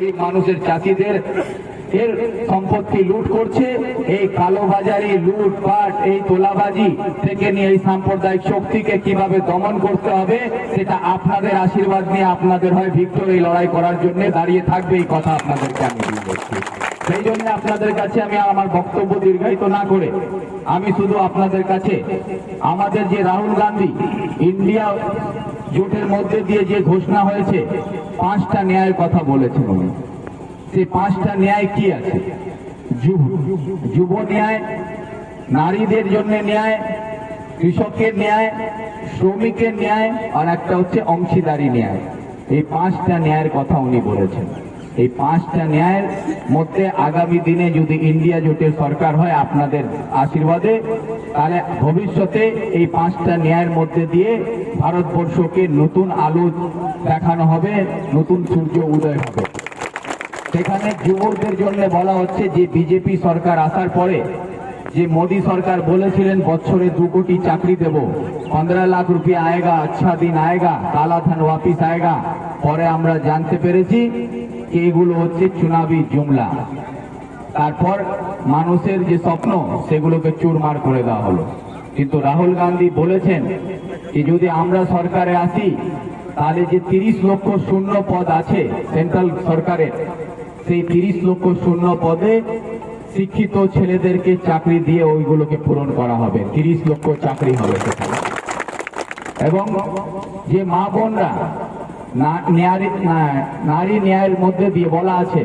গরিব মানুষের চাষিদের এর সম্পত্তি লুট করছে। এই কালোবাজারি লুট পাট এই তোলাবাজি থেকে নিয়ে এই সাম্প্রদায়িক শক্তিকে কীভাবে দমন করতে হবে, সেটা আপনাদের আশীর্বাদ নিয়ে আপনাদের হয় ভিক্টোরি লড়াই করার জন্য দাঁড়িয়ে থাকবে এই কথা আপনাদেরকে আমি বলছি। সেই জন্য আপনাদের কাছে আমি আমার বক্তব্য দীর্ঘায়িত না করে, আমি শুধু আপনাদের কাছে আমাদের যে রাহুল গান্ধী, ইন্ডিয়া জোটের মধ্যে দিয়ে যে ঘোষণা হয়েছে, পাঁচটা ন্যায়ের কথা বলেছেন উনি। সেই পাঁচটা ন্যায় কি আছে? যুব। যুব ন্যায়, নারীদের জন্য ন্যায়, কৃষকের ন্যায়, শ্রমিকের ন্যায়, আর একটা হচ্ছে অংশীদারি ন্যায়। এই পাঁচটা ন্যায়ের কথা উনি বলেছেন। এই পাঁচটা ন্যায়ের মধ্যে আগামী দিনে যদি ইন্ডিয়া জোটের সরকার হয়, আপনাদের আশীর্বাদে তাহলে ভবিষ্যতে এই পাঁচটা ন্যায়ের মধ্যে দিয়ে ভারতবর্ষকে নতুন আলো দেখানো হবে, নতুন সূর্য উদয় হবে। সেখানে যুবকদের জন্য বলা হচ্ছে যে, বিজেপি সরকার আসার পরে যে মোদী সরকার বলেছিলেন বছরে দু কোটি চাকরি দেব, পনেরো লাখ রুপিয়া আয়েগা আচ্ছা দিন আয়েগা, কালা ধান ওয়াপিস আয়েগা, পরে আমরা জানতে পেরেছি যে এগুলো হচ্ছে চুনাবি জুমলা। তারপর মানুষের যে স্বপ্ন, সেগুলোকে চুরমার করে দেওয়া হলো। কিন্তু রাহুল গান্ধী বলেছেন যে যদি আমরা সরকারে আসি, তাহলে যে তিরিশ লক্ষ শূন্য পদ আছে সেন্ট্রাল সরকারের, সেই তিরিশ লক্ষ শূন্য পদে শিক্ষিত ছেলেদেরকে চাকরি দিয়ে ওইগুলোকে পূরণ করা হবে। তিরিশ লক্ষ চাকরি হবে সেখানে। এবং যে মা বোনরা নারী ন্যায়ের মধ্যে দিয়ে বলা আছে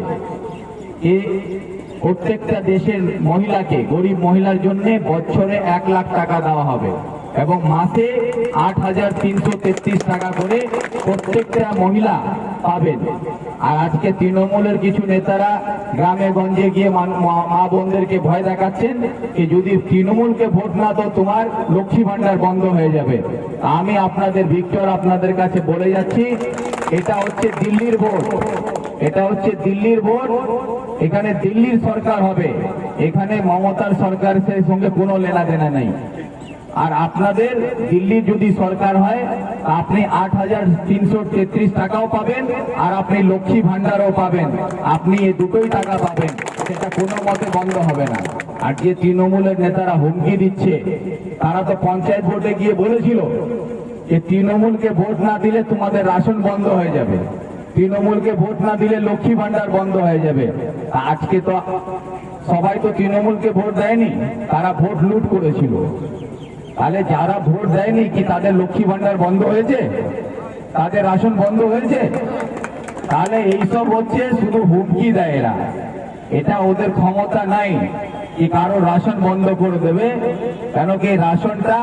প্রত্যেকটা দেশের মহিলাকে, গরিব মহিলার জন্য বছরে এক লাখ টাকা দেওয়া হবে এবং মাসে আট হাজার তিনশো তেত্রিশ টাকা করে প্রত্যেকটা মহিলা পাবেন। আর আজকে তৃণমূলের কিছু নেতারা গ্রামে গঞ্জে গিয়ে মা- বোনদেরকে ভয় দেখাচ্ছেন যে যদি তৃণমূলকে ভোট না তো তোমার লক্ষ্মী ভান্ডার বন্ধ হয়ে যাবে। আমি আপনাদের, ভিক্টর আপনাদের কাছে বলে যাচ্ছি, এটা হচ্ছে দিল্লির ভোট। এটা হচ্ছে দিল্লির ভোট। এখানে দিল্লির সরকার হবে। এখানে মমতার সরকারের সঙ্গে কোনো লেনা দেনা নেই। আর আপনাদের দিল্লির যদি সরকার হয় আপনি আট হাজার তিনশো তেত্রিশ টাকাও পাবেন, আর আপনি লক্ষ্মী ভান্ডারও পাবেন। আপনি এই দুটোই টাকা পাবেন। সেটা কোনো মতে বন্ধ হবে না। আর যে তৃণমূলের নেতারা হুমকি দিচ্ছে, তারা তো পঞ্চায়েত ভোটে গিয়ে বলেছিল যে, তৃণমূলকে ভোট না দিলে তোমাদের রাশন বন্ধ হয়ে যাবে। তৃণমূলকে ভোট না দিলে লক্ষ্মী ভান্ডার বন্ধ হয়ে যাবে। আজকে তো সবাই তো তৃণমূলকে ভোট দেয়নি, তারা ভোট লুট করেছিল। তাহলে যারা ভোট দেয়নি কি তাদের লক্ষ্মী ভান্ডার বন্ধ হয়েছে? তাদের রাশন বন্ধ হয়েছে? তাহলে এইসব হচ্ছে শুধু হুমকি দেয় এরা। এটা ওদের ক্ষমতা নাই। কি কারও রাশন বন্ধ করে দেবে? কেন কি রাশনটা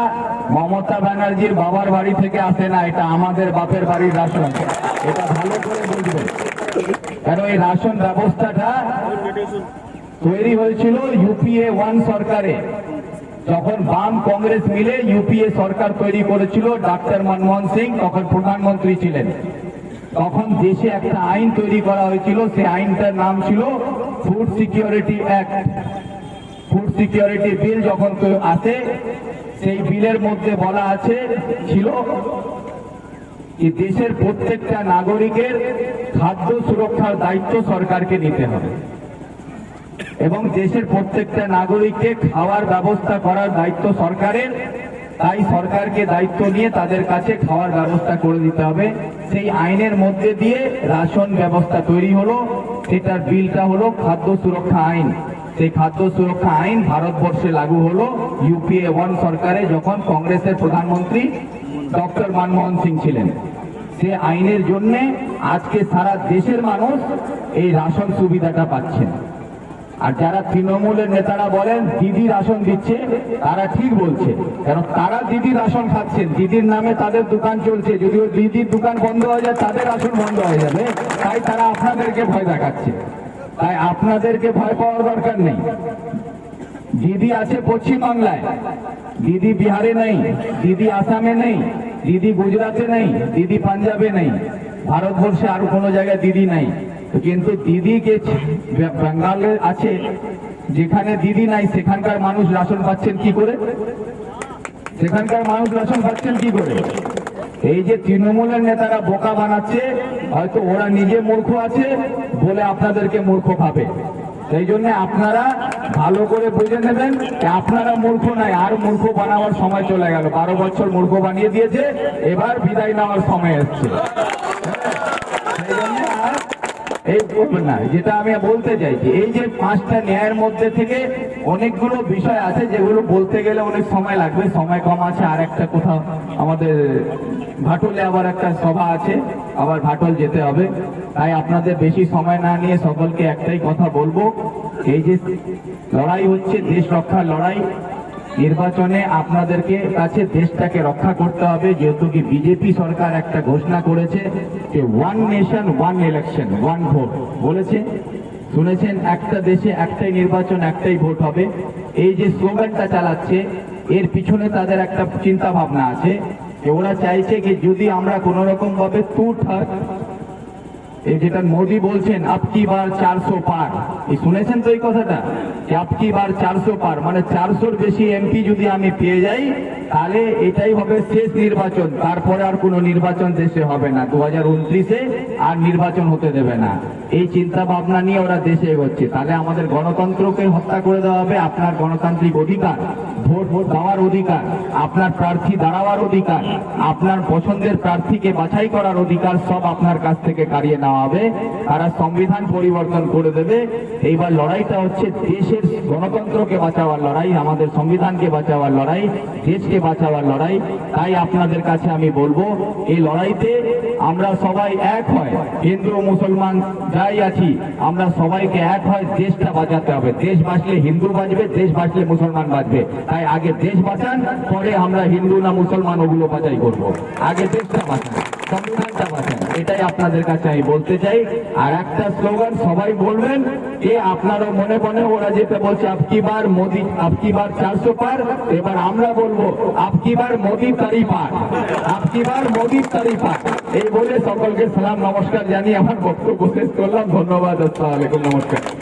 মমতা ব্যানার্জির বাবার বাড়ি থেকে আসে না, এটা আমাদের বাপের বাড়ির রাশন এটা ভালো করে বুঝবে। কেন এই রাশন ব্যবস্থাটা তৈরি হয়েছিল ইউপিএ ওয়ান সরকারে। যখন বাম কংগ্রেস মিলে ইউপিএ সরকার তৈরি করেছিল ডাক্তার মনমোহন সিং, তখন প্রধানমন্ত্রী ছিলেন। তখন দেশে একটা আইন তৈরি করা হয়েছিল, সেই আইনটার নাম ছিল food security act. Security bill যখন তো আসে, সেই বিলের মধ্যে বলা আছে, ছিল যে দেশের প্রত্যেকটা নাগরিকের খাদ্য সুরক্ষার দায়িত্ব সরকারকে নিতে হবে। এবং দেশের প্রত্যেকটা নাগরিককে খাওয়ার ব্যবস্থা করার দায়িত্ব সরকারের, তাই সরকারকে দায়িত্ব নিয়ে তাদের কাছে খাওয়ার ব্যবস্থা করে দিতে হবে। সেই আইনের মধ্যে দিয়ে রাশন ব্যবস্থা তৈরি হলো, সেটার বিলটা হলো খাদ্য সুরক্ষা আইন। সেই খাদ্য সুরক্ষা আইন ভারতবর্ষে লাগু হলো। ইউপিএ ওয়ান সরকারে যখন কংগ্রেসের প্রধানমন্ত্রী ডক্টর মনমোহন সিং ছিলেন, সে আইনের জন্য আজকে সারা দেশের মানুষ এই রাশন সুবিধাটা পাচ্ছেন। আর যারা তৃণমূলের নেতারা বলেন, দিদি রাশন দিচ্ছে, তারা ঠিক বলছে। কারণ তারা দিদি রাশন খাচ্ছেন। দিদির নামে তাদের দোকান চলছে। যদি ওই দিদির দোকান বন্ধ হয়ে যায়, তাদের রাশন বন্ধ হয়ে যাবে। তাই তারা আপনাদেরকে ভয় দেখাচ্ছে। তাই আপনাদেরকে ভয় পাওয়ার দরকার নেই। দিদি আছে পশ্চিমবাংলায়। দিদি বিহারে নেই, দিদি আসামে নেই, দিদি গুজরাটে নেই, দিদি পাঞ্জাবে নেই। ভারতবর্ষে আর কোনো জায়গায় দিদি নাই। কিন্তু দিদি দিদিকে বেঙ্গালে আছে, যেখানে দিদি নাই, সেখানকার মানুষ রাশন পাচ্ছেন কি করে? সেখানকার মানুষ রাশন পাচ্ছেন কি করে? এই যে তৃণমূলের নেতারা বোকা বানাচ্ছে হয়তো ওরা নিজে মূর্খ আছে বলে আপনাদেরকে মূর্খ ভাবে। সেই জন্য আপনারা ভালো করে বুঝে নেবেন আপনারা মূর্খ নাই আর মূর্খ বানাবার সময় চলে গেল। বারো বছর মূর্খ বানিয়ে দিয়েছে, এবার বিদায় নেওয়ার সময় এসছে। এই না যেটা আমি বলতে চাইছি, এই যে পাঁচটা ন্যায়ের মধ্যে থেকে অনেকগুলো বিষয় আছে যেগুলো বলতে গেলে অনেক সময় লাগবে, সময় কম আছে আর একটা কোথাও আমাদের ভাটলে আবার একটা সভা আছে, আবার ভাটল যেতে হবে। তাই আপনাদের বেশি সময় না নিয়ে সকলকে একটাই কথা বলব, এই যে লড়াই হচ্ছে দেশ রক্ষার লড়াই। নির্বাচনে আপনাদেরকে কাছে দেশটাকে রক্ষা করতে হবে, যেহেতু কি বিজেপি সরকার একটা ঘোষণা করেছে যে one nation one election one vote বলেছে, শুনেছেন, একটা দেশে একটাই নির্বাচন, একটাই ভোট হবে। এই যে স্লোগানটা চালাচ্ছে, এর পিছনে তাদের একটা চিন্তা ভাবনা আছে। ওরা চাইছে কি যদি আমরা কোন রকম ভাবে তু থাক এই যেটা মোদি বলছেন আপকি বার চারশো পার? এই শুনেছেন তো এই কথাটা? যে আপকি বার চারশো পার? মানে চারশোর বেশি এমপি যদি আমি পেয়ে যাই, তাহলে এটাই হবে শেষ নির্বাচন। তারপরে আর কোনো নির্বাচন দেশে হবে না। দু হাজার উনত্রিশে আর নির্বাচন হতে দেবে না। এই চিন্তা ভাবনা নিয়ে ওরা দেশে এগোচ্ছে। তাহলে আমাদের গণতন্ত্রকে হত্যা করে দেওয়া হবে। আপনার গণতান্ত্রিক অধিকার ভোট দেওয়ার অধিকার, আপনার প্রার্থী দাঁড়াবার অধিকার, আপনার পছন্দের প্রার্থীকে বাছাই করার অধিকার সব আপনার কাছ থেকে কারিয়ে নেওয়া হবে। তারা সংবিধান পরিবর্তন করে দেবে। এইবার লড়াইটা হচ্ছে দেশের গণতন্ত্রকে বাঁচাবার লড়াই, আমাদের সংবিধানকে বাঁচাবার লড়াই, দেশকে বাঁচাবার লড়াই। তাই আপনাদের কাছে আমি বলব, এই লড়াইতে আমরা সবাই এক হয়, হিন্দু মুসলমান যাই আছি, আমরা সবাইকে এক হয় দেশটা বাঁচাতে হবে। দেশ বাঁচলে হিন্দু বাঁচবে, দেশ বাঁচলে মুসলমান বাঁচবে। তাই আগে দেশ বাঁচান, পরে আমরা হিন্দু না মুসলমান, ওগুলো বাঁচাই করব। আগে দেশটা বাঁচান, সংবিধানটা বাঁচান, এটাই আপনাদের কাছে আমি বলতে চাই। আর একটা স্লোগান সবাই বলবেন, যে আপনারও মনে মনে ওরা যেতে বলছে আপকি বার মোদি আপকি বার চারশো পার? এবার আমরা বলব আপকি বার মোদি তারি পার? আপকি বার মোদি তারি পার? এই বলে সকলকে সালাম, নমস্কার জানিয়ে আমার বক্তব্য শেষ করলাম। ধন্যবাদ, আসসালামু আলাইকুম, নমস্কার।